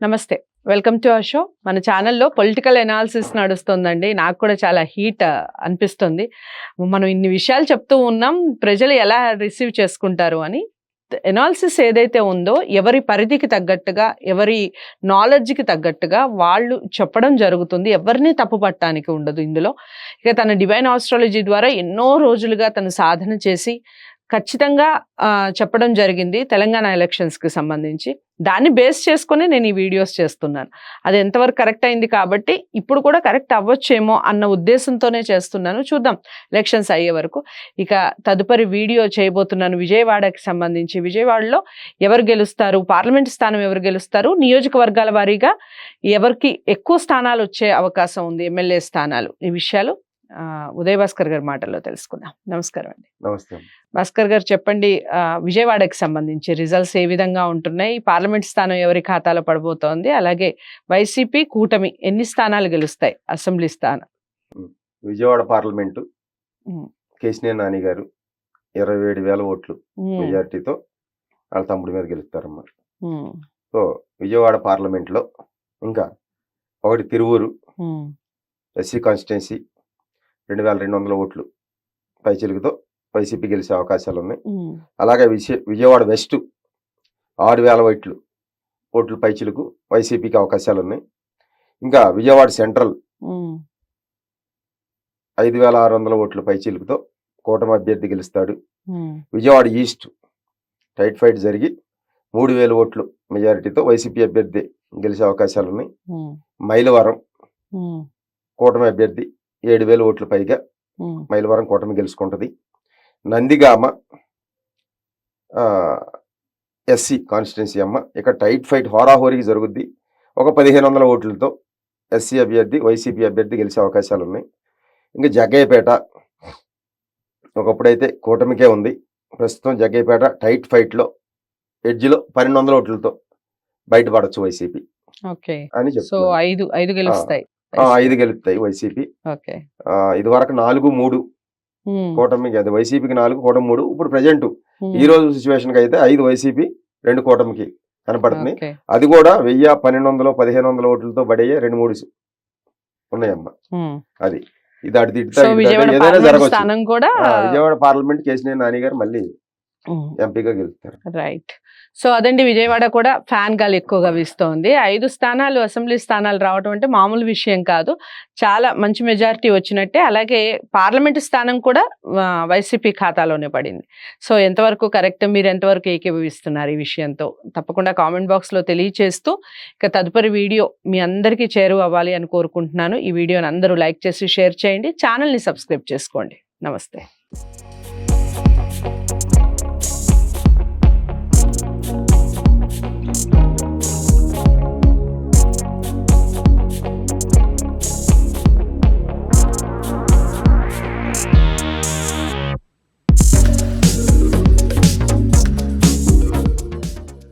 నమస్తే. Welcome to our show మన ఛానల్లో పొలిటికల్ ఎనాలిసిస్ నడుస్తుందండి. నాకు కూడా చాలా హీట్ uh, అనిపిస్తుంది. మనం ఇన్ని విషయాలు చెప్తూ ఉన్నాం ప్రజలు ఎలా రిసీవ్ చేసుకుంటారు అని. ఎనాలిసిస్ ఏదైతే ఉందో ఎవరి పరిధికి తగ్గట్టుగా ఎవరి నాలెడ్జ్కి తగ్గట్టుగా వాళ్ళు చెప్పడం జరుగుతుంది. ఎవరిని తప్పుపట్టడానికి ఉండదు ఇందులో. ఇక తన డివైన్ ఆస్ట్రాలజీ ద్వారా ఎన్నో రోజులుగా తను సాధన చేసి ఖచ్చితంగా చెప్పడం జరిగింది తెలంగాణ ఎలక్షన్స్కి సంబంధించి. దాన్ని బేస్ చేసుకొని నేను ఈ వీడియోస్ చేస్తున్నాను. అది ఎంతవరకు కరెక్ట్ అయింది కాబట్టి ఇప్పుడు కూడా కరెక్ట్ అవ్వచ్చేమో అన్న ఉద్దేశంతోనే చేస్తున్నాను. చూద్దాం ఎలక్షన్స్ అయ్యే వరకు. ఇక తదుపరి వీడియో చేయబోతున్నాను విజయవాడకి సంబంధించి. విజయవాడలో ఎవరు గెలుస్తారు? పార్లమెంట్ స్థానం ఎవరు గెలుస్తారు? నియోజకవర్గాల వారీగా ఎవరికి ఎక్కువ స్థానాలు వచ్చే అవకాశం ఉంది? ఎమ్మెల్యే స్థానాలు. ఈ విషయాలు ఉదయ్ భాస్కర్ గారి మాటల్లో తెలుసుకుందాం. నమస్కారం అండి. నమస్తే. భాస్కర్ గారు చెప్పండి విజయవాడకి సంబంధించి రిజల్ట్స్ ఏ విధంగా ఉంటున్నాయి? పార్లమెంట్ స్థానం ఎవరి ఖాతాలో పడబోతోంది? అలాగే వైసీపీ కూటమి ఎన్ని స్థానాలు గెలుస్తాయి? అసెంబ్లీ స్థానం. విజయవాడ పార్లమెంటు ఉమ్. కేసినేని నాని గారు ఇరవై ఏడు వేల ఓట్లు మెజార్టీతో వాళ్ళ తమ్ముడి మీద గెలుస్తారమ్మా ఉమ్, సో విజయవాడ పార్లమెంట్లో ఇంకా ఒకటి తిరువూరు ఎస్సీ కాన్స్టిట్యున్సీ రెండు వేల రెండు వందల ఓట్లు పైచిలుగుతో వైసీపీ గెలిచే అవకాశాలు ఉన్నాయి అలాగే విజయ విజయవాడ వెస్ట్ ఆరు వేల ఓట్లు ఓట్లు పైచిలుకు వైసీపీకి అవకాశాలు ఉన్నాయి ఇంకా విజయవాడ సెంట్రల్ ఐదు వేల ఆరు వందల ఓట్ల పైచిలుకుతో కూటమి అభ్యర్థి గెలుస్తాడు. విజయవాడ ఈస్ట్ టైట్ ఫైట్ జరిగి మూడు వేల ఓట్లు మెజారిటీతో వైసీపీ అభ్యర్థి గెలిచే అవకాశాలు ఉన్నాయి మైలవరం కూటమి అభ్యర్థి ఏడు వేల ఓట్లు పైగా మైలవరం కూటమి గెలుచుకుంటుంది. నందిగామ ఎస్సీ కాన్స్టిట్యున్సీ అమ్మ. ఇక టైట్ ఫైట్ హోరాహోరీకి జరుగుద్ది. ఒక పదిహేను వందల ఓట్లతో ఎస్సీ అభ్యర్థి వైసీపీ అభ్యర్థి గెలిచే అవకాశాలు ఉన్నాయి. ఇంకా జగ్గయ్యపేట ఒకప్పుడైతే కూటమికే ఉంది. ప్రస్తుతం జగ్గయ్యపేట టైట్ ఫైట్లో ఎడ్జ్లో పన్నెండు వందల ఓట్లతో బయటపడచ్చు వైసీపీ ఓకే. అని సో ఐదు ఐదు గెలుస్తాయి. ఐదు గెలుస్తాయి వైసీపీ. ఇది వరకు నాలుగు మూడు కూటమికి అది వైసీపీకి నాలుగు కూటమి మూడు. ఇప్పుడు ప్రజెంట్ ఈ రోజు సిచ్యువేషన్కి అయితే ఐదు వైసీపీ రెండు కూటమికి కనపడుతుంది అది కూడా వెయ్యి పన్నెండు వందలు పదిహేను వందల ఓట్లతో పడయ్యే రెండు మూడు ఉన్నాయమ్మా. అది. ఇది అటు తిట్టుతా, ఏదైనా జరగవచ్చు. విజయవాడ పార్లమెంట్ కేసినేని నాని గారు మళ్ళీ ఎంపీగా గెలుస్తారు. రైట్. సో అదండి విజయవాడ కూడా ఫ్యాన్ గాలి ఎక్కువగా వీస్తోంది. ఐదు స్థానాలు అసెంబ్లీ స్థానాలు రావడం అంటే మామూలు విషయం కాదు. చాలా మంచి మెజారిటీ వచ్చినట్టే. అలాగే పార్లమెంట్ స్థానం కూడా వైసీపీ ఖాతాలోనే పడింది. సో ఎంతవరకు కరెక్ట్ మీరు ఎంతవరకు ఏకీభవిస్తున్నారు ఈ విషయంతో? తప్పకుండా కామెంట్ బాక్స్లో తెలియచేస్తూ ఇక తదుపరి వీడియో మీ అందరికీ చేరువ అవ్వాలి అని కోరుకుంటున్నాను. ఈ వీడియోని అందరూ లైక్ చేసి షేర్ చేయండి. ఛానల్ని సబ్స్క్రైబ్ చేసుకోండి. నమస్తే.